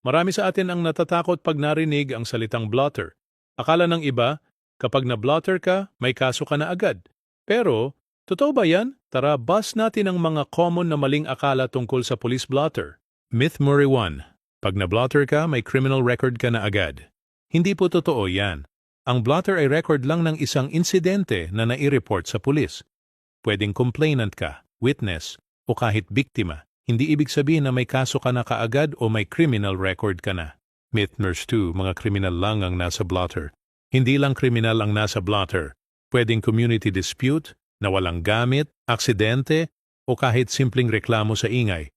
Marami sa atin ang natatakot pag narinig ang salitang blotter. Akala ng iba, kapag na-blotter ka, may kaso ka na agad. Pero, totoo ba yan? Tara, bus natin ang mga common na maling akala tungkol sa police blotter. Myth Murray 1. Pag na-blotter ka, may criminal record ka na agad. Hindi po totoo yan. Ang blotter ay record lang ng isang insidente na nai-report sa pulis. Pwedeng complainant ka, witness, o kahit biktima. Hindi ibig sabihin na may kaso ka na kaagad o may criminal record ka na. Myth Nurse 2, mga kriminal lang ang nasa blotter. Hindi lang kriminal ang nasa blotter. Pwedeng community dispute, nawalang gamit, aksidente, o kahit simpleng reklamo sa ingay.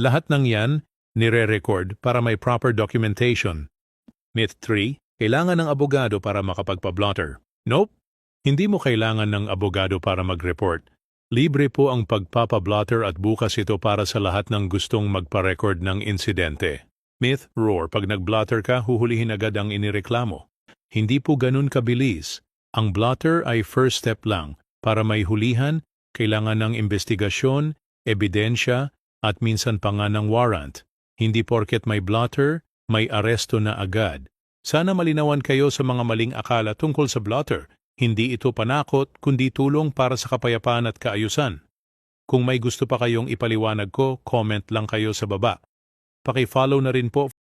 Lahat ng yan, nire-record para may proper documentation. Myth 3, kailangan ng abogado para makapagpa-blotter. Nope, hindi mo kailangan ng abogado para mag-report. Libre po ang pagpapa-blotter at bukas ito para sa lahat ng gustong magpa-record ng insidente. Myth, roar, pag nag-blotter ka, huhulihin agad ang inireklamo. Hindi po ganun kabilis. Ang blotter ay first step lang. Para may hulihan, kailangan ng investigasyon, ebidensya, at minsan pa nga ng warrant. Hindi porket may blotter, may aresto na agad. Sana malinawan kayo sa mga maling akala tungkol sa blotter. Hindi ito panakot, kundi tulong para sa kapayapaan at kaayusan. Kung may gusto pa kayong ipaliwanag ko, comment lang kayo sa baba. Paki-follow na rin po